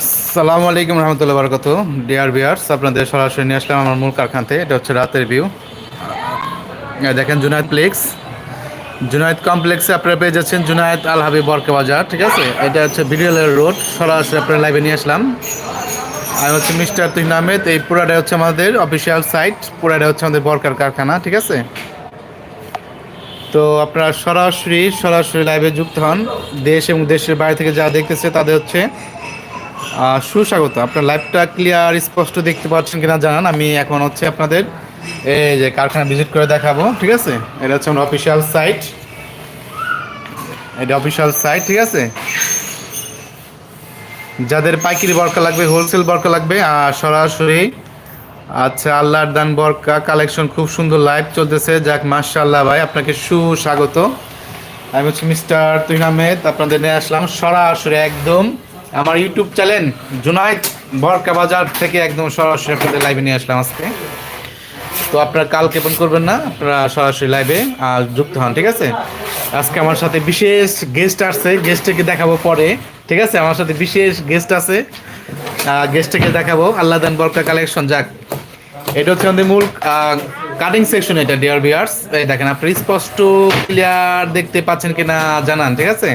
আসসালামু আলাইকুম রহমতুল্লাহ বরকত ডিয়ার বিয়ার্স আপনাদের সরাসরি নিয়ে আসলাম আমার মূল কারখানাতে। এটা হচ্ছে রাতের ভিউ দেখেন জুনায়দ প্লেক্স জুনায়দ কমপ্লেক্সে আপনারা পেয়ে যাচ্ছেন জুনায়দ আল হাবিব বরকে বাজার, ঠিক আছে? এটা হচ্ছে বিডিএলের রোড সরাসরি আপনারা লাইভে নিয়ে আসলাম। আর হচ্ছে মিস্টার তুহিন আহমেদ, এই পুরাটা হচ্ছে আমাদের অফিসিয়াল সাইট পুরাটা হচ্ছে আমাদের বরকার কারখানা, ঠিক আছে? তো আপনারা সরাসরি সরাসরি লাইভে যুক্ত হন। দেশ এবং দেশের বাইরে থেকে যা দেখতেছে তাদের হচ্ছে সুস্বাগত। আপনার লাইভটা ক্লিয়ার স্পষ্ট দেখতে পাচ্ছেন কিনা জানান। আমি এখন হচ্ছে আপনাদের এই যে কারখানা ভিজিট করে দেখাবো, ঠিক আছে? এটা হচ্ছে আমার অফিসিয়াল সাইট এটা অফিসিয়াল সাইট ঠিক আছে? যাদের পাইকারি বরকা লাগবে হোলসেল বরকা লাগবে, আর সরাসরি আচ্ছা আল্লাহর দান বরকা কালেকশন খুব সুন্দর লাইভ চলতেছে। যাক, মাশাআল্লাহ ভাই, আপনাকে সুস্বাগত। আমি হচ্ছে মিস্টার তুহিন আহমেদ, আপনাদের নিয়ে আসলাম সরাসরি একদম আমার ইউটিউব চ্যানেল জুনাইদ বরকা বাজার থেকে একদম সরাসরি আপনাদের লাইভে নিয়ে আসলাম আজকে। তো আপনারা কাল কেপন করবেন না, আপনারা সরাসরি লাইভে যুক্ত হন, ঠিক আছে? আজকে আমার সাথে বিশেষ গেস্ট আসছে গেস্টকে দেখাবো পরে, ঠিক আছে? আমার সাথে বিশেষ গেস্ট আছে। গেস্টকে দেখাবো, আল্লাহ দান বরকা কালেকশন যাক। এটা হচ্ছে আমাদের মূল কাটিং সেকশন এটা ডিয়ার বিয়ার্স এই দেখেন, আপনি স্পষ্ট ক্লিয়ার দেখতে পাচ্ছেন কিনা জানান, ঠিক আছে?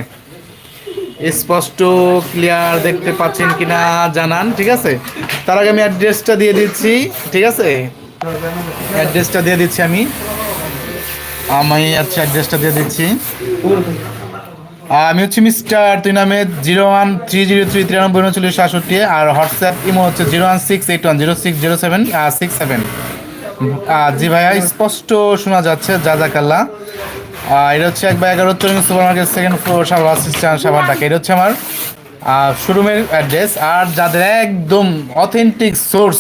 স্পষ্ট ক্লিয়ার দেখতে পাচ্ছেন কিনা জানান ঠিক আছে? তার আগে আমি অ্যাড্রেসটা দিয়ে দিচ্ছি ঠিক আছে? অ্যাড্রেসটা দিয়ে দিচ্ছি আমি। আমি আচ্ছা অ্যাড্রেসটা দিয়ে দিচ্ছি। আমি হচ্ছে মিস্টার তুই নামে zero one three zero three তিরানব্বই উনচল্লিশ সাতষট্টি আর হোয়াটসঅ্যাপ ইমো হচ্ছে zero one six eight one zero six zero seven six seven. জি ভাইয়া স্পষ্ট শোনা যাচ্ছে যা যা আহ, এটা হচ্ছে এক বাই এগারো চল্লিশ supermarket second floor Savar assistant Savar Dhaka. এটা হচ্ছে আমার শোরুমের অ্যাড্রেস আর যাদের একদম অথেন্টিক সোর্স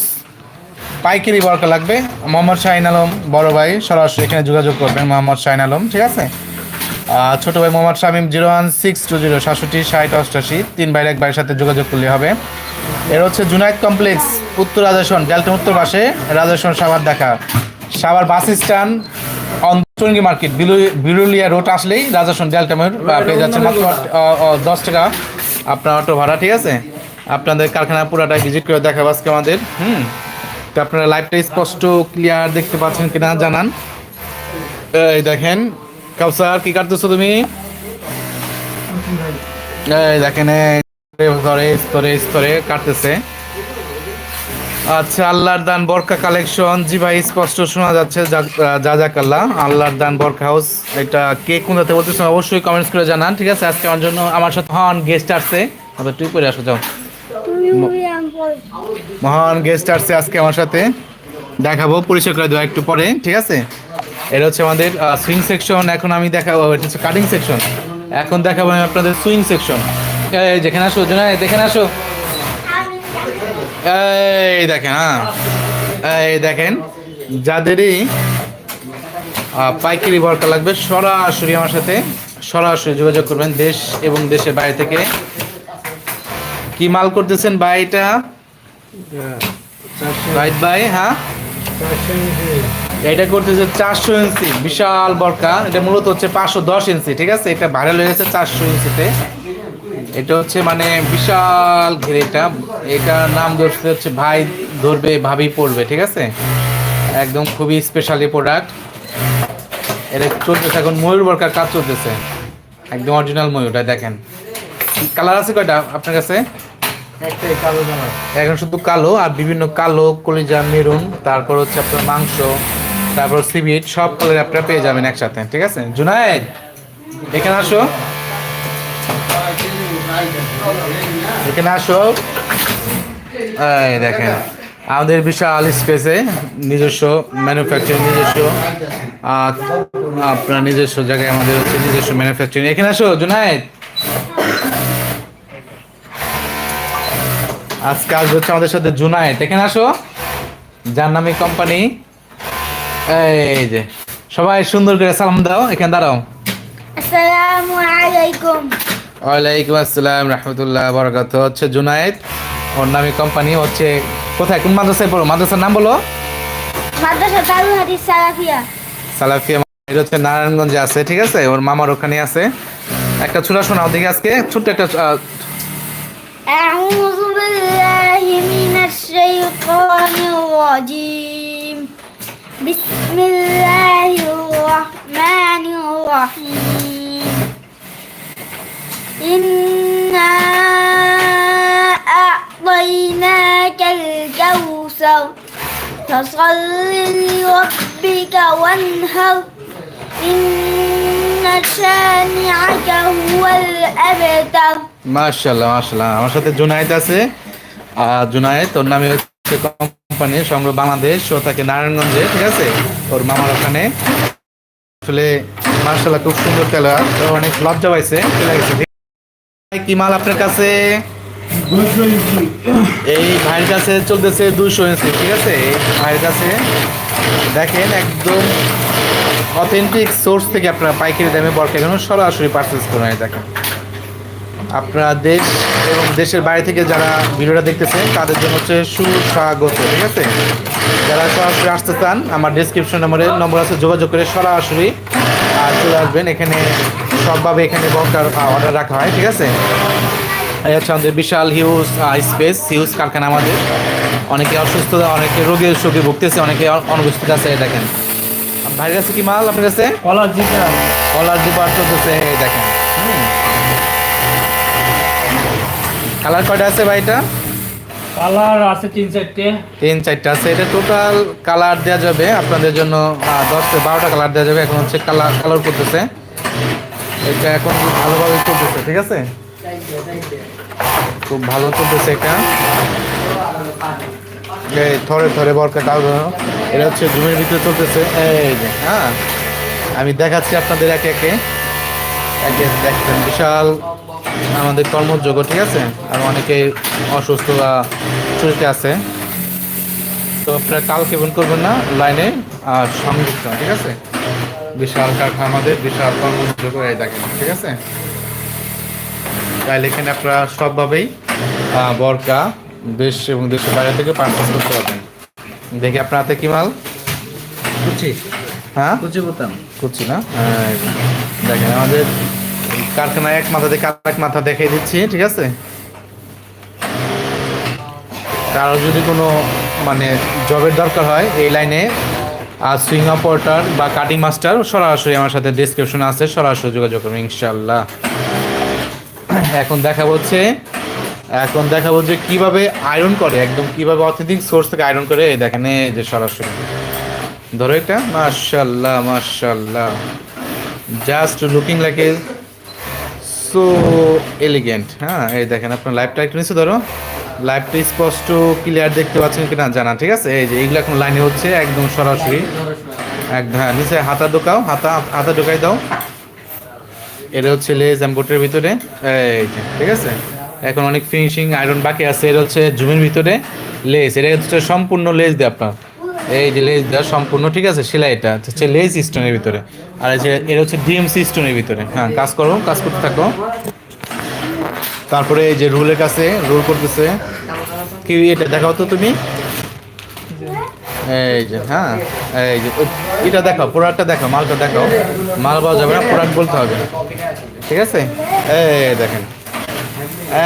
পাইকারি বরকা লাগবে, মোহাম্মদ শাহিন আলম, বড় ভাই, সরাসরি এখানে যোগাযোগ করবেন মোহাম্মদ শাহিন আলম, ঠিক আছে? ছোট ভাই Mohammad Shamim, zero one six two zero, সাতষট্টি, ষাট অষ্টাশি তিন ভাইয়ের এক ভাইয়ের সাথে যোগাযোগ করলে হবে। এর হচ্ছে জুনাইদ কমপ্লেক্স, উত্তর রাজেশন ডেল্টা উত্তর পাশে রাজেশন সাভার দেখা সাভার বাস স্ট্যান্ড অন্তরঙ্গি মার্কেট বিলু- বিরুলিয়া রোড আসলেই রাজেশন ডেল্টা মোড় আহ, পেয়ে যাচ্ছে মাত্র দশ টাকা আপনার অটো ভাড়া ঠিক আছে আপনাদের কারখানা পুরাটা ভিজিট করে দেখাবো আজকে আমাদের হুম তো আপনারা লাইভটা স্পষ্ট ক্লিয়ার দেখতে পাচ্ছেন কিনা জানান এই দেখেন কাউসার কি কাটতেছো তুমি এই দেখেন স্তরে স্তরে স্তরে কাটতেছে আচ্ছা আল্লাহর দান বরকা কালেকশন জি ভাই স্পষ্ট শোনা যাচ্ছে যা যাকাল্লাহ আল্লাহর দান বরকা হাউস এটা কে কোন জাতে বলতেছেন অবশ্যই কমেন্টস করে জানান ঠিক আছে? আজকে আমার জন্য আমার সাথে হন গেস্ট আসছে। আবার তুই করে আসো যাও। মহান গেস্ট আসছে আজকে আমার সাথে। দেখাবো পরিচয় করে দেওয়া একটু পরে ঠিক আছে? এটা হচ্ছে আমাদের সুইং সেকশন এখন আমি দেখাবো এটা হচ্ছে কাটিং সেকশন এখন দেখাবো আমি আপনাদের সুইং সেকশন যেখানে আসো জোনাই দেখেন আসো। এই দেখেন হ্যাঁ এই দেখেন, যাদেরই পাইকারি বরকা লাগবে, সরাসরি আমার সাথে সরাসরি যোগাযোগ করবেন দেশ এবং দেশের বাইরে থেকে। কি মাল করতেছেন ভাই এটা রাইট হ্যাঁ এটা চারশো ইঞ্চি, বিশাল বরকা। এটা মূলত হচ্ছে পাঁচশো দশ ইঞ্চি, ঠিক আছে? এটা ভাইরাল হয়ে গেছে চারশো ইঞ্চিতে। এটা হচ্ছে মানে বিশাল ঘেরে এটা। এটার নাম ধরতে হচ্ছে ভাই ধরবে ভাবি পড়বে ঠিক আছে? একদম খুবই স্পেশালি প্রোডাক্ট এটা চলতেছে এখন ময়ূর বরকার কাজ চলতেছে। একদম অরিজিনাল ময়ূরটা দেখেন। কালার আছে কয়টা আপনার কাছে? এখন শুধু কালো আর বিভিন্ন কালো কলিজা মেরুন তারপর হচ্ছে আপনার মাংস তারপর সিবিট সব কালার আপনারা পেয়ে যাবেন একসাথে ঠিক আছে? জুনায়েদ এখানে আসো। এখানে আসো। এই দেখেন, আমাদের বিশাল স্পেসে নিজস্ব ম্যানুফ্যাকচারিং নিজস্ব আপনার নিজস্ব জায়গায় আমাদের হচ্ছে নিজস্ব ম্যানুফ্যাকচারিং এখানে আসো, জুনায়েদ। আজকে আসবে হচ্ছে আমাদের সাথে জুনায়েদ। এখানে আসো যার নামে কোম্পানি এই যে, সবাই সুন্দর করে সালাম দাও, এখানে দাঁড়াও। আসসালামু আলাইকুম। ওয়ালাইকুম আসসালাম রহমতুল্লাহ বরকত হচ্ছে জুনায়েদ ওর নামে কোম্পানি হচ্ছে কোথায়? কোন মাদ্রাসায় পড়ো? মাদ্রাসার নাম বলো। সালাফিয়া। সালাফিয়া হচ্ছে নারায়ণগঞ্জে আছে ঠিক আছে? ওর মামার ওখানে আছে। একটা ছোট শোনাও দেখি আজকে ছোট্ট একটা أعوذ بالله من إنا أعطيناك الكوثر فصل لربك وانهر إن شانعك هو الأبتر মাশাল্লাহ মাশাল্লাহ আমার সাথে জুনায়েদ আছে আর জুনায়েদ ওর নামে হচ্ছে কোম্পানি সংগ্রহ বাংলাদেশ ও থাকে নারায়ণগঞ্জে ঠিক আছে ওর মামার ওখানে আসলে মাশাল্লাহ খুব সুন্দর খেলোয়াড় তো অনেক লজ্জা পাইছে চলে গেছে ভাই, কি মাল আপনার কাছে? এই ভাইয়ের কাছে চলতেছে দুশো ইঞ্চি ঠিক আছে? এই ভাইয়ের কাছে দেখেন একদম অথেন্টিক সোর্স থেকে আপনারা পাইকারি দামে বরকে এখন সরাসরি পারচেস করে দেখেন। আপনারা দেশ এবং দেশের বাইরে থেকে যারা ভিডিওটা দেখতেছেন তাদের জন্য হচ্ছে সুস্বাগত ঠিক আছে? যারা সরাসরি আসতে চান আমার ডিসক্রিপশন নম্বরে নম্বর আছে যোগাযোগ করে সরাসরি আর চলে আসবেন। এখানে সবভাবে এখানে বরকার অর্ডার রাখা হয় ঠিক আছে? এই হচ্ছে আমাদের বিশাল হিউজ স্পেস হিউজ কারখানা আমাদের। অনেকে অসুস্থ অনেকে রোগের শোকে ভুগতেছে অনেকে অনুপস্থিত আছে দেখেন। ভাইয়ের কাছে কি মাল আপনার কাছে? কলার জিটা কলার ডিপার চলতেছে দেখেন। কালার কয়টা আছে ভাইটা কালার আছে তিন চারটে। তিন চারটে আছে। এটা টোটাল কালার দেওয়া যাবে। আপনাদের জন্য দশ থেকে বারোটা কালার দেওয়া যাবে। এখন হচ্ছে কালার কালার করতেছে। এটা এখন ভালোভাবে চলতেছে ঠিক আছে? খুব ভালো চলতেছে এটা। এই থরে থরে বরকা কালো এটা হচ্ছে জুমের ভিতরে চলতেছে। এই যে হ্যাঁ? আমি দেখাচ্ছি আপনাদের একে একে। একে দেখছেন বিশাল আমাদের কর্মযোগ্য ঠিক আছে? আর অনেকে অসুস্থ বা চলতে আছে। তো আপনারা কালকে ফোন করবেন না লাইনে আর সংযুক্ত ঠিক আছে? বিশাল কারখানা আমাদের বিশাল কর্মযোগ্য এই দেখেন ঠিক আছে? তাহলে এখানে আপনারা সবভাবেই বরকা দেশ এবং দেশের বাইরে থেকে পারচেস করতে পারবেন। দেখি আপনার হাতে কি মাল? কুচি। হ্যাঁ? কুচি বোতাম। করছি না? হ্যাঁ, দেখেন আমাদের কারখানায় এক মাথা থেকে আরেক মাথা দেখিয়ে দিচ্ছি, ঠিক আছে? কারও যদি কোনো মানে জবের দরকার হয় এই লাইনে, আর সুইং অপারেটর বা কাটিং মাস্টার, সরাসরি আমার সাথে ডিসক্রিপশনে আছে, সরাসরি যোগাযোগ করবেন ইনশাল্লাহ এখন দেখা হচ্ছে, এখন দেখাবো যে কীভাবে আয়রন করে, একদম কীভাবে অথেন্টিক সোর্স থেকে আয়রন করে, এই দেখেন যে সরাসরি। ধরো এটা মাশাল্লাহ মাশাল্লাহ just looking like a so elegant হ্যাঁ? এই দেখেন, আপনার লাইভটা একটু নিচে ধরো। লাইভটা স্পষ্ট ক্লিয়ার দেখতে পাচ্ছেন কিনা জানা, ঠিক আছে? এই যে, এইগুলো এখন লাইনে হচ্ছে, একদম সরাসরি। একদম হ্যাঁ নিচে হাতা ঢোকাও, হাতা হাতা ঢোকাই দাও। এটা হচ্ছে লেজ এম্বোটের ভিতরে। এই ঠিক আছে? এখন অনেক ফিনিশিং আয়রন বাকি আছে, এটা হচ্ছে জুমের ভিতরে লেস এটা হচ্ছে সম্পূর্ণ লেস দেয় আপনার। এই যে লেস দেওয়া সম্পূর্ণ, ঠিক আছে? সেলাই এটা হচ্ছে লেজ স্টোনের ভিতরে। আর এই যে এটা হচ্ছে ডিএমসি স্টোনের ভিতরে। হ্যাঁ কাজ করো, কাজ করতে থাকো। তারপরে এই যে রুলের কাছে, রুল করতেছে। কি এটা দেখাও তো তুমি? এই যে হ্যাঁ এই যে, এটা দেখাও প্রোডাক্টটা দেখাও, মালটা দেখাও। মাল পাওয়া যাবে না প্রোডাক্ট বলতে হবে। ঠিক আছে? এই দেখেন।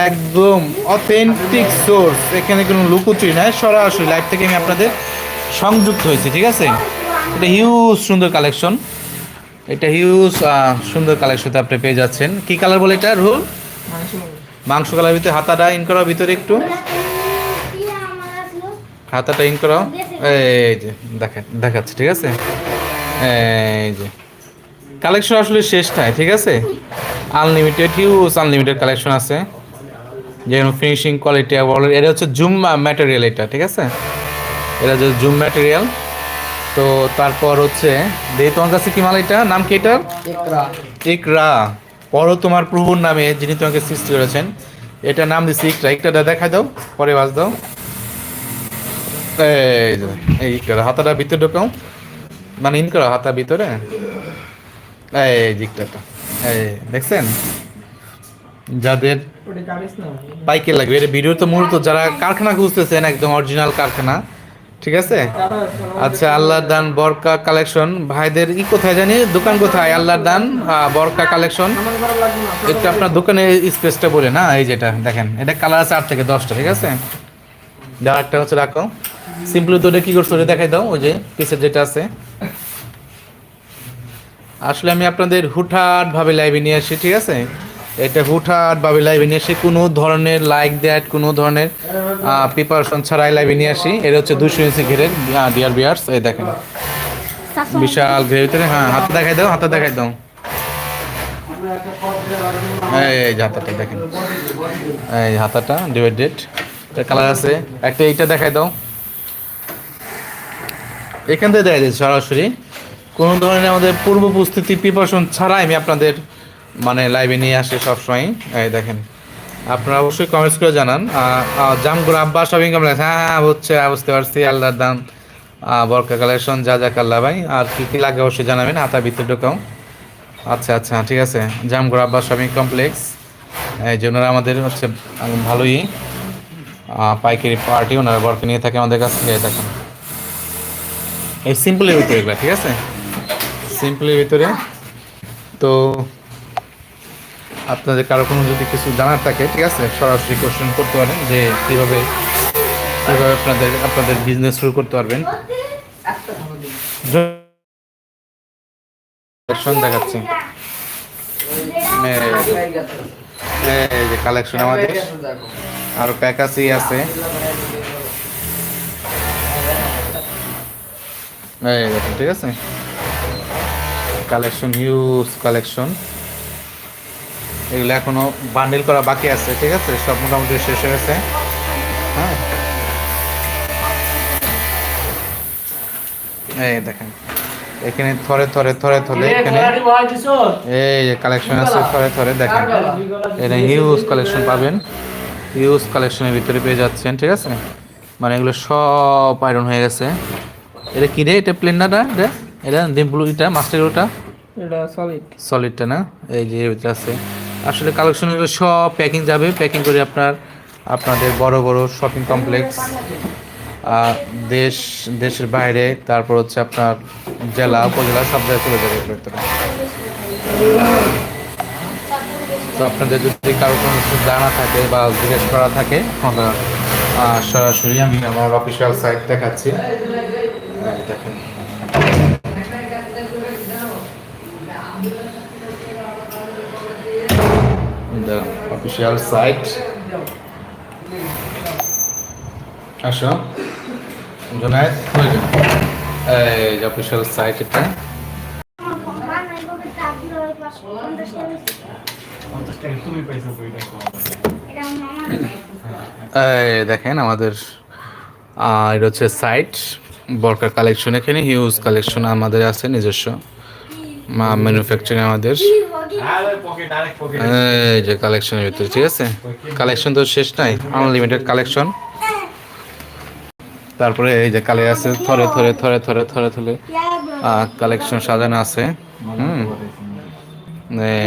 একদম অথেন্টিক সোর্স এখানে কোনো লুকোচুরি নাই, সরাসরি লাইভ থেকে আমি আপনাদের সংযুক্ত হয়েছে, ঠিক আছে? এটা হিউজ সুন্দর কালেকশন এটা হিউজ সুন্দর কালেকশনতে আপনি পেয়ে যাচ্ছেন। কি কালার বলে এটা রুল মাংস কালার ভিতরে, হাতাটা ইন করাও ভিতরে একটু। হাতাটা ইন করাও এই যে, দেখা, দেখাচ্ছে, ঠিক আছে? এই যে। কালেকশন আসলে শেষ নাই, ঠিক আছে? আনলিমিটেড হিউজ আনলিমিটেড কালেকশন আছে। যেমন ফিনিশিং কোয়ালিটি এটা হচ্ছে জুম ম্যাটেরিয়াল এটা, ঠিক আছে? এটা হচ্ছে জুম ম্যাটেরিয়াল তো তারপর হচ্ছে দে তোমার কাছে কি মাল এটা? নাম কি এটার? ইকরা। পরও তোমার প্রভুর নামে যিনি তোমাকে সৃষ্টি করেছেন। এটা নাম দিচ্ছি ইকরা। ইকরাটা দেখা দাও পরে বাজ দাও। এই যে, এই ইকরা হাতাটা ভিতরে ঢোকাও। মানে ইন করো হাতা ভিতরে। এই দিকটাটা এই দেখছেন? যাদের পাইকে লাগবে। এটা ভিডিও তো মূলত যারা কারখানা খুঁজতেছেন একদম অরিজিনাল কারখানা ঠিক আছে? আচ্ছা আল্লাহর দান বরকা কালেকশন। ভাইদের ই কোথায় জানি? দোকান কোথায়? আল্লাহর দান বরকা কালেকশন। একটু আপনার দোকানের স্পেসটা বলে, না? এই যেটা, দেখেন, এটা কালার আছে আট থেকে দশটা, ঠিক আছে? একটা হচ্ছে রাখো। সিম্পলি তো ওটা কি করছ? ওটা দেখাই দাও, ওই যে পিসের যেটা আছে। আসলে আমি আপনাদের হুটহাট ভাবে লাইভে নিয়ে আসি, ঠিক আছে? এটা হুটহাট ভাবে লাইভে নিয়ে আসি। কোনো ধরনের লাইক দ্যাট কোনো ধরনের প্রিপারেশন ছাড়াই লাইভে নিয়ে আসি। এটা হচ্ছে দুশো ইঞ্চি ঘেরের ডিয়ার বিয়ার্স এই দেখেন। বিশাল ঘেরের ভিতরে হ্যাঁ হাতে দেখাই দাও হাতে দেখাই দাও। এই এই হাতাটা দেখেন। এই হাতাটা ডিভাইডেড এটা কালার আছে। একটা এইটা দেখাই দাও। এখান থেকে দেখা যায় সরাসরি। কোনো ধরনের আমাদের পূর্ব প্রস্তুতি প্রিপারেশন ছাড়াই আমি আপনাদের মানে লাইভে নিয়ে আসি সবসময় এই দেখেন। আপনারা অবশ্যই কমেন্টস করে জানান। জামগুলো আব্বা শপিং কমপ্লেক্স হ্যাঁ হ্যাঁ বুঝছে হ্যাঁ, বুঝতে পারছি আল্লাহর আহ, বরকা কালেকশন যা যা কাল্লা ভাই। আর কী কী লাগে অবশ্যই জানাবেন হাতা ভিতরে ঢোকাও। আচ্ছা আচ্ছা ঠিক আছে। জামগড় আব্বা শপিং কমপ্লেক্স এই যে ওনারা আমাদের হচ্ছে ভালোই পাইকারি পার্টি ওনারা বরকে নিয়ে থাকে আমাদের কাছ থেকে দেখেন। এই সিম্পলের ভিতরে ঠিক আছে? সিম্পলের ভিতরে। তো আপনাদের কারও কোনো যদি কিছু জানার থাকে, ঠিক আছে? সরাসরি কোশ্চেন করতে পারেন যে কীভাবে কীভাবে আপনাদের আপনাদের বিজনেস শুরু করতে পারবেন। দেখাচ্ছি। যে কালেকশন আমাদের। আরও প্যাকাসি আছে। ঠিক আছে? কালেকশন হিউজ কালেকশন এগুলো এখনও বান্ডিল করা বাকি আছে ঠিক আছে? সব মোটামুটি শেষ হয়ে গেছে। হ্যাঁ? এই দেখেন এখানে থরে থরে থরে থরে এখানে এই যে কালেকশন আছে থরে থরে দেখেন। এটা হিউজ কালেকশন পাবেন। হিউজ কালেকশনের ভিতরে পেয়ে যাচ্ছেন ঠিক আছে? মানে এগুলো সব আয়রন হয়ে গেছে। এটা কি রে? এটা প্লেন না এটা এটা ব্লু এটা মাস্টার ওটা এটা সলিড সলিডটা না? এই যে ভিতরে আছে। আসলে কালেকশনগুলো সব প্যাকিং যাবে। প্যাকিং করে আপনার, আপনাদের বড় বড় শপিং কমপ্লেক্স দেশ, দেশের বাইরে, তারপর হচ্ছে আপনার জেলা, উপজেলা, সব জায়গায় চলে যাবে তো আপনাদের যদি কারও কোনো কিছু জানা থাকে বা জিজ্ঞেস করা থাকে সরাসরি আমি আমার অফিসিয়াল সাইট দেখাচ্ছি। দেখেন। The official site. আসো। জোনায়েদ প্রয়োজন এই যে অফিসিয়াল সাইট এটা। দেখেন আমাদের এটা হচ্ছে সাইট বরকার কালেকশন এখানে হিউজ কালেকশন আমাদের আছে, নিজস্ব। ম্যানুফ্যাকচারিং আমাদের। এই যে কালেকশনের ভিতরে ঠিক আছে? কালেকশন তো শেষ নাই আনলিমিটেড কালেকশন তারপরে এই যে কালে আছে থরে থরে থরে থরে থরে থরে। কালেকশন সাজানো আছে। হুম।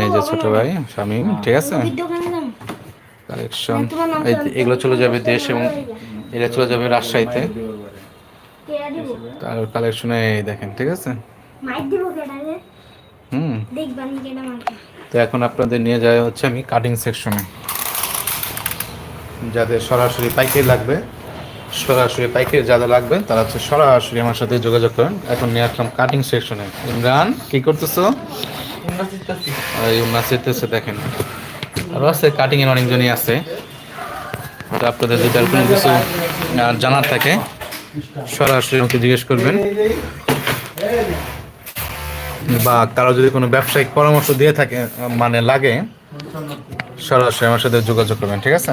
এই যে ছোট ভাই স্বামী ঠিক আছে? কালেকশন এই এগুলো চলে যাবে দেশ এবং এটা চলে যাবে রাজশাহীতে। তার কালেকশনে দেখেন ঠিক আছে? হুম। তো এখন আপনাদের নিয়ে যাওয়া হচ্ছে আমি কাটিং সেকশনে যাদের সরাসরি পাইকারি লাগবে সরাসরি পাইকারি যাদের লাগবে তারা হচ্ছে সরাসরি আমার সাথে যোগাযোগ করেন। এখন নিয়ে আসলাম কাটিং সেকশনে ইমরান কি করতেছো? এই নাচেতেছে দেখেন। আরও আছে কাটিং এর অনেকজনই আছে। তো আপনাদের যদি আর কোনো কিছু জানার থাকে সরাসরি আমাকে জিজ্ঞেস করবেন। বা কারও যদি কোনো ব্যবসায়িক পরামর্শ দিয়ে থাকে মানে লাগে, সরাসরি আমার সাথে যোগাযোগ করবেন, ঠিক আছে?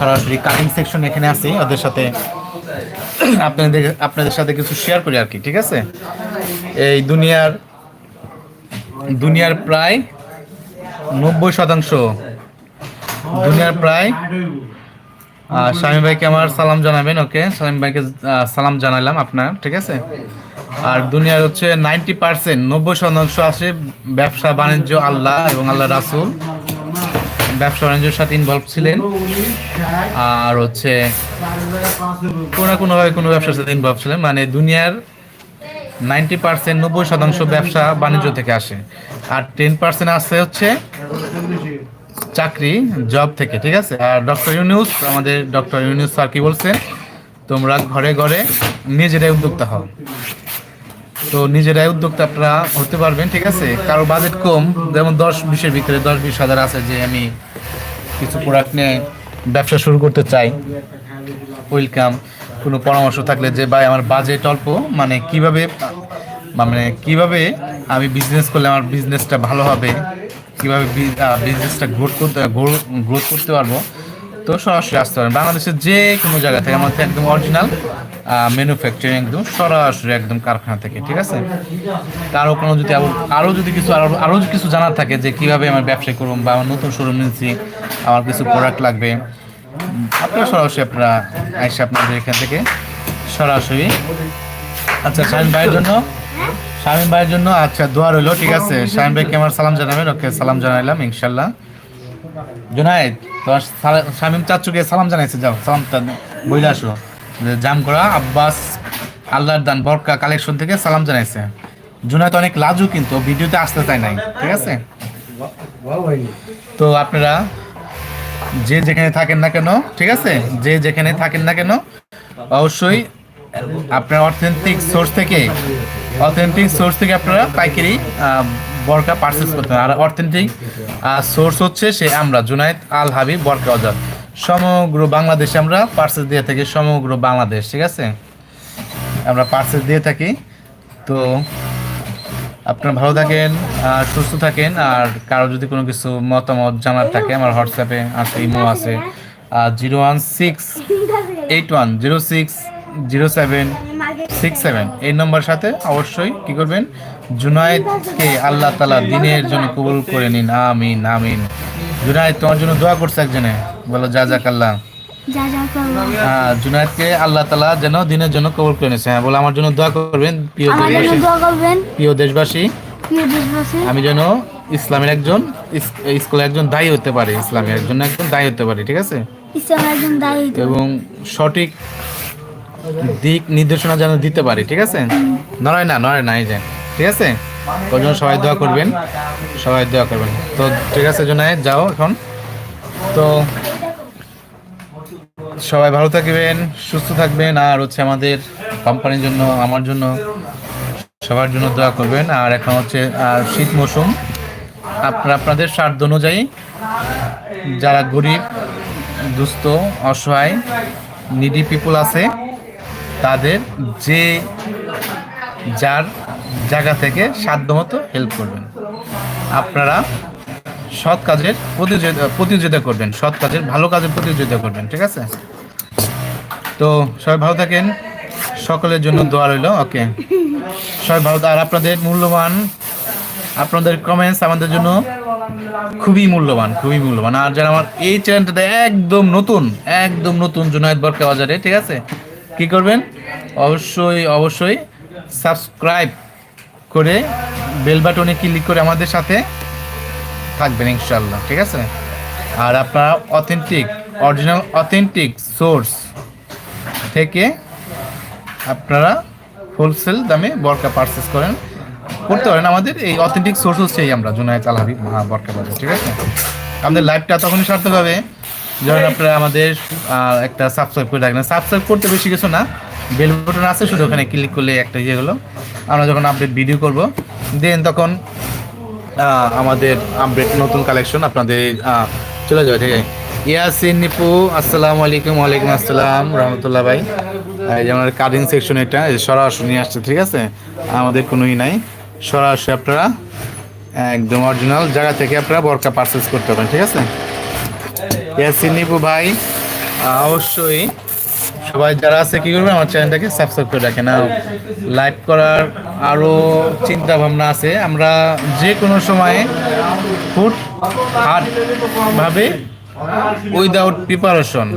সরাসরি কাটিং সেকশন এখানে আছে, ওদের সাথে আপনাদের আপনাদের সাথে কিছু শেয়ার করি আর কি, ঠিক আছে? এই দুনিয়ার দুনিয়ার প্রায় নব্বই শতাংশ, দুনিয়ার প্রায় শামীম ভাইকে আমার সালাম জানাবেন, ওকে? শামীম ভাইকে সালাম জানালাম আপনার, ঠিক আছে? আর দুনিয়ার হচ্ছে নাইনটি পার্সেন্ট, নব্বই শতাংশ আসে ব্যবসা, বাণিজ্য, আল্লাহ এবং আল্লাহ রাসুল। ব্যবসা, বাণিজ্যের সাথে ইনভলভ ছিলেন। আর হচ্ছে কোনো না কোনোভাবে কোনো ব্যবসার সাথে ইনভলভ ছিলেন। মানে দুনিয়ার নাইনটি পার্সেন্ট, নব্বই শতাংশ ব্যবসা, বাণিজ্য থেকে আসে। আর টেন পার্সেন্ট আসে হচ্ছে চাকরি জব থেকে, ঠিক আছে? আর ডক্টর ইউনিউস আমাদের ডক্টর ইউনিউস স্যার কি বলছে তোমরা ঘরে ঘরে নিজেরাই উদ্যোক্তা হও। তো নিজেরাই উদ্যোক্তা আপনারা হতে পারবেন, ঠিক আছে? কারও বাজেট কম, যেমন দশ বিশের ভিতরে দশ বিশ হাজার আছে যে আমি কিছু প্রোডাক্ট নিয়ে ব্যবসা শুরু করতে চাই। ওয়েলকাম কোনো পরামর্শ থাকলে যে, ভাই, আমার বাজেট অল্প মানে কীভাবে মানে কীভাবে আমি বিজনেস করলে আমার বিজনেসটা ভালো হবে? কীভাবে বিজনেসটা গ্রোথ করতে গ্রোথ করতে পারব। তো সরাসরি আসতে পারেন। বাংলাদেশের যে কোনো জায়গা থেকে আমাদের একদম অরিজিনাল ম্যানুফ্যাকচারিং একদম সরাসরি একদম কারখানা থেকে, ঠিক আছে? কারও কোনো যদি আরও আরও যদি কিছু আরও আরও কিছু জানার থাকে যে কীভাবে আমার ব্যবসা করব বা আমার নতুন শোরুম নিচ্ছি আমার কিছু প্রোডাক্ট লাগবে আপনারা সরাসরি আপনারা আইসা আপনাদের এখান থেকে সরাসরি আচ্ছা শাহিন ভাইয়ের জন্য? শাহিন ভাইয়ের জন্য আচ্ছা দোয়া রইল ঠিক আছে। শাহিন ভাইকে আমার সালাম জানাবেন ওকে সালাম জানাইলাম ইনশাল্লাহ। জুনাইদ তোমার শামীম চাচুকে সালাম জানাইছে যাও সালামটা বইলে আসো। জামগড়া আব্বাস আল্লাহর দান বরকা কালেকশন থেকে সালাম জানাইছে। জুনাইদ অনেক লাজু কিন্তু ভিডিওতে আসতে চায় নাই ঠিক আছে? তো আপনারা যে যেখানে থাকেন না কেন ঠিক আছে? যে যেখানে থাকেন না কেন অবশ্যই আপনার অথেন্টিক সোর্স থেকে অথেন্টিক সোর্স থেকে আপনারা পাইকারি বরকা পারচেস করতে আর অথেন্টিক সোর্স হচ্ছে সে আমরা, জুনাইদ আল হাবিব বরকা অজাদ সমগ্র বাংলাদেশে আমরা পার্সেস দিয়ে থাকি, সমগ্র বাংলাদেশ, ঠিক আছে? আমরা পার্সেস দিয়ে থাকি। তো আপনারা ভালো থাকেন সুস্থ থাকেন, আর কারও যদি কোনো কিছু মতামত জানার থাকে, আমার হোয়াটসঅ্যাপে আছে, ইমো আছে zero one six eight one zero six zero seven six seven. এই নম্বর সাথে অবশ্যই কি করবেন? জুনায়েদকে আল্লাহ তালা দিনের জন্য কবুল করে নিন। আমিন আমিন। জুনায়েদ তোমার জন্য দোয়া করছে একজনে। বলো যা যাক আল্লাহ। হ্যাঁ জুনায়েদকে আল্লাহ তালা যেন দিনের জন্য কবুল করে নিয়েছে। হ্যাঁ বলে আমার জন্য দোয়া করবেন প্রিয় দেশবাসী। প্রিয় দেশবাসী আমি যেন ইসলামের একজন স্কুলের একজন দায়ী হতে পারি। ইসলামের একজন একজন দায়ী হতে পারি ঠিক আছে? এবং সঠিক দিক নির্দেশনা যেন দিতে পারি, ঠিক আছে? নড়াই না নড়াই না, এই যে, ঠিক আছে? ওর জন্য সবাই দোয়া করবেন, সবাই দোয়া করবেন। তো ঠিক আছে জোনায় যাও এখন। তো সবাই ভালো থাকবেন, সুস্থ থাকবেন, আর হচ্ছে আমাদের কোম্পানির জন্য, আমার জন্য, সবার জন্য দোয়া করবেন। আর এখন হচ্ছে, আর শীত মৌসুম। আপনারা, আপনাদের স্বার্থ অনুযায়ী যারা গরিব, দুস্থ, অসহায় নিডি পিপুল আছে তাদের যে যার জায়গা থেকে সাধ্যমতো হেল্প করবেন। আপনারা সৎ কাজের প্রতিযোগিতা প্রতিযোগিতা করবেন, সৎ কাজের, ভালো কাজের প্রতিযোগিতা করবেন, ঠিক আছে? তো সবাই ভালো থাকেন, সকলের জন্য দোয়া রইল ওকে সবাই ভালো আর আপনাদের মূল্যবান, আপনাদের কমেন্টস আমাদের জন্য খুবই মূল্যবান খুবই মূল্যবান। আর যারা আমার এই চ্যানেলটাতে একদম নতুন একদম নতুন জুনায়দ বরকা বাজারে, ঠিক আছে? কি করবেন? অবশ্যই অবশ্যই সাবস্ক্রাইব করে বেল বাটনে ক্লিক করে আমাদের সাথে থাকবেন ইনশাল্লাহ ঠিক আছে? আর আপনারা অথেন্টিক অরিজিনাল অথেন্টিক সোর্স থেকে আপনারা হোলসেল দামে বরকা পারচেস করেন। করতে পারেন, আমাদের এই অথেন্টিক সোর্স হচ্ছে এই আমরা, জুনায়দ আলহাবি বরকা বাজার ঠিক আছে? আমাদের লাইভটা তখনই সার্থক হবে। যখন আপনারা আমাদের একটা সাবস্ক্রাইব করে রাখবেন সাবস্ক্রাইব করতে বেশি কিছু না বেল বাটন আছে, শুধু ওখানে ক্লিক করলে একটা ইয়ে হলো। আমরা যখন আপডেট ভিডিও করব দেন তখন আমাদের আপডেট নতুন কালেকশন আপনাদের চলে যাবে, ঠিক আছে? ইয়াসিন নিপু, আসসালামু আলাইকুম, ওয়ালাইকুম আসসালাম, রহমতুল্লাহ ভাই। এই যে আমাদের কাটিং সেকশন এটা সরাসরি নিয়ে আসছে, ঠিক আছে? আমাদের কোনোই নাই। সরাসরি আপনারা, একদম অরিজিনাল জায়গা থেকে আপনারা বরকা পারচেস করতে পারেন, ঠিক আছে? ইয়াসিন ভাই অবশ্যই সবাই যারা আছে, কি করবেন? আমার চ্যানেলটাকে সাবস্ক্রাইব করে রাখেন। আর লাইভ করার আরও চিন্তা ভাবনা আছে। আমরা যে কোনো সময়ে ফুট হাট ভাবে উইদাউট প্রিপারেশন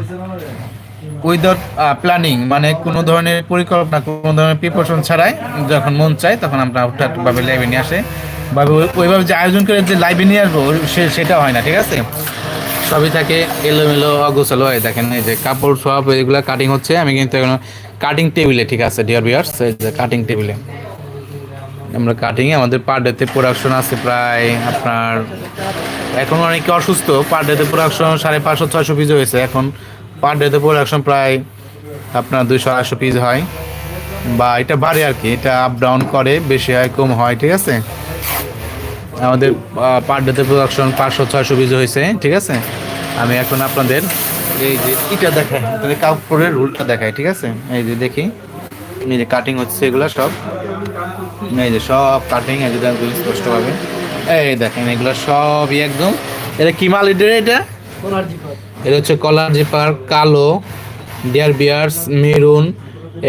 উইদাউট প্ল্যানিং মানে কোনো ধরনের পরিকল্পনা, কোনো ধরনের প্রিপারেশন ছাড়াই যখন মন চায়, তখন আমরা হুটহাটভাবে লাইভে নিয়ে আসে। বা ওইভাবে যে আয়োজন করে যে লাইভে নিয়ে আসব সেটা হয় না, ঠিক আছে? সবই থাকে এলোমেলো, অগোছালো হয়। দেখেন এই যে কাপড় সব এগুলো কাটিং হচ্ছে। আমি কিন্তু এখন কাটিং টেবিলে ঠিক আছে ডিয়ার বিয়ার্স এই যে কাটিং টেবিলে আমরা কাটিংয়ে আমাদের পার ডেতে প্রোডাকশন আছে প্রায় আপনার, এখন অনেকে অসুস্থ পার ডেতে প্রোডাকশন সাড়ে পাঁচশো, ছয়শো পিস হয়েছে। এখন পার ডেতে প্রোডাকশন প্রায় আপনার দুইশো, আড়াইশো পিস হয়। বা এটা বাড়ে আর কি, এটা আপ ডাউন করে, বেশি হয়, কম হয়, ঠিক আছে? আমাদের পার ডেতে প্রোডাকশন পাঁচশো, ছয়শো পিস হয়েছে, ঠিক আছে? আমি এখন আপনাদের এই যে ইটা দেখাই, আপনাদের কাপড়ের রুলটা দেখাই, ঠিক আছে? এই যে দেখি, এই যে কাটিং হচ্ছে এগুলো সব। এই যে সব কাটিং এই স্পষ্টভাবে এই দেখেন এগুলো সবই একদম। এটা কি মাল এটা এটা? এটা হচ্ছে কলার জিপার কালো ডিয়ার বিয়ার্স, মেরুন,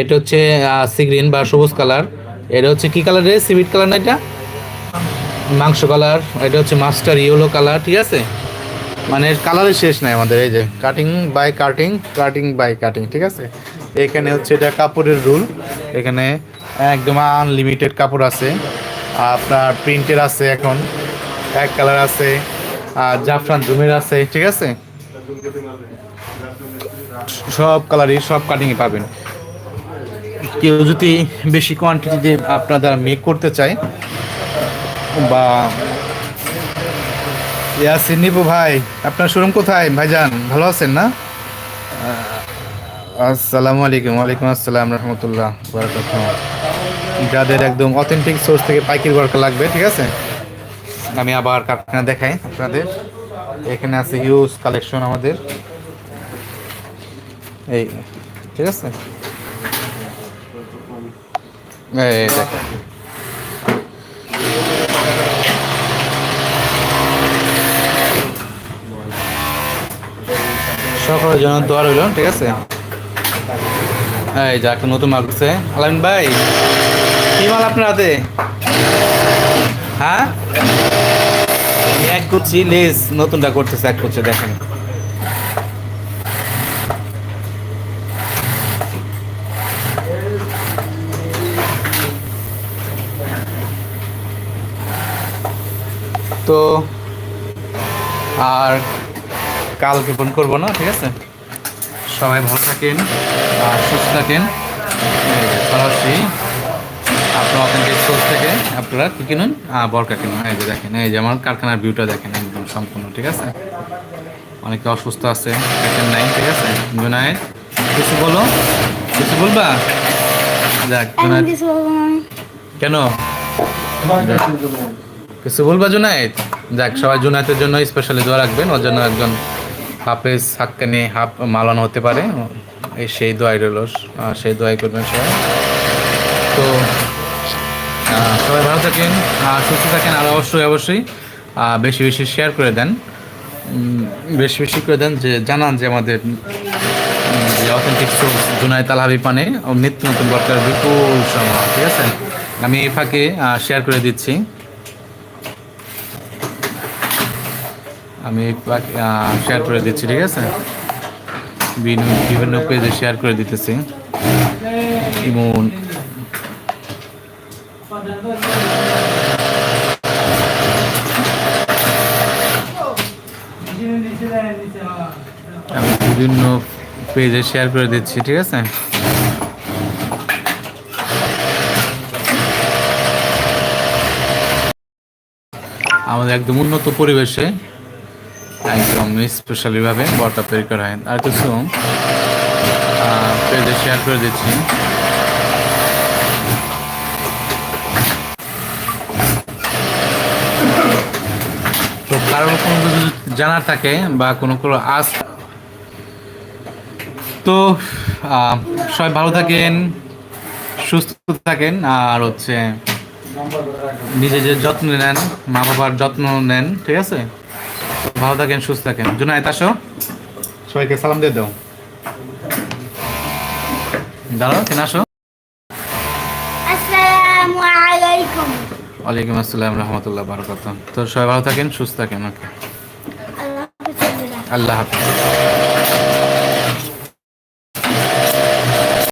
এটা হচ্ছে সি গ্রিন বা সবুজ কালার। এটা হচ্ছে কি কালার রে? সিভিট কালার না এটা? মাংস কালার এটা হচ্ছে মাস্টার ইয়েলো কালার ঠিক আছে? মানে কালারের শেষ নাই আমাদের, এই যে cutting by cutting cutting by cutting ঠিক আছে? এখানে হচ্ছে এটা কাপড়ের রুল, এখানে একদম আনলিমিটেড কাপড় আছে, আপনার প্রিন্টের আছে এখন, এক কালার আছে, আর জাফরান জুমের আছে, ঠিক আছে? সব কালারই সব কাটিংয়ে পাবেন। কেউ যদি বেশি কোয়ান্টিটি কোয়ান্টিটিতে আপনারা মেক করতে চায় বা ভাই, আপনার শোরুম কোথায়? ভাইজান, ভালো আছেন না? আসসালামু আলাইকুম, ওয়ালাইকুম আসসালাম, রহমতুল্লাহ যাদের একদম অথেন্টিক সোর্স থেকে পাইকির ওয়ার্ক লাগবে, ঠিক আছে? আমি আবার কারখানা দেখাই আপনাদের। এখানে আছে হিউজ কালেকশন আমাদের। এই, ঠিক আছে? এই সকলের জন্য দোয়া রইল, ঠিক আছে? এই যা একটা নতুন মাল করছে আলামিন ভাই, কি মাল আপনার হাতে? হ্যাঁ? এক করছি লেস নতুনটা করতেছে, এক করছে দেখেন। তো, আর কালকে ফোন করব না ঠিক আছে? সবাই ভালো থাকেন আর সুস্থ থাকেন। সরাসরি আপনার অথেন্টিক সোর্স থেকে আপনারা কী কিনুন? বরকা কিনুন। এই যে দেখেন এই যে আমার কারখানার ভিউটা দেখেন একদম সম্পূর্ণ ঠিক আছে? অনেকে অসুস্থ আছে নাই ঠিক আছে? জুনায়েদ কিছু বলো? কিছু বলবা? যাক জুনায়েদ কেন? কিছু বলবা জুনায়েদ যাক সবাই জুনায়েদের জন্য স্পেশালি দোয়া রাখবেন ওর জন্য একজন হাফেজ হাক্কানি হাফ মালান হতে পারে। সেই দোয়াই রইল সেই দোয়াই করবেন সবাই। তো সবাই ভালো থাকেন সুস্থ থাকেন, আর অবশ্যই অবশ্যই বেশি বেশি শেয়ার করে দেন। বেশি বেশি করে দেন যে, জানান যে আমাদের যে অথেন্টিক সোর্স জুনায়দ আল হাবিব পানে নিত্য নতুন বর্তার বিপুল সংগ্রহ ঠিক আছে? আমি এই ফাঁকে শেয়ার করে দিচ্ছি। আমি শেয়ার করে দিচ্ছি, ঠিক আছে? বিভিন্ন পেজে শেয়ার করে দিতেছি। ইমন। আমি বিভিন্ন পেজে শেয়ার করে দিচ্ছি, ঠিক আছে? আমাদের একদম উন্নত পরিবেশে একদম স্পেশালি ভাবে বরটা তৈরি করা হয়। আর কিছু পেজে শেয়ার করে দিচ্ছি। তো কারোর কোনো কিছু জানার থাকে বা কোনো কোনো আস তো সবাই ভালো থাকেন, সুস্থ থাকেন, আর হচ্ছে নিজেদের যত্ন নেন মা বাবার যত্ন নেন, ঠিক আছে? ভালো থাকেন সুস্থ থাকেন। জুনায়েত আসো। সবাইকে সালাম দিয়ে দাও। দাঁড়াও কেন আসো। ওয়ালাইকুম আসসালাম রহমতুল্লাহ বারকাত তো সবাই ভালো থাকেন সুস্থ থাকেন ওকে। আল্লাহ হাফিজ।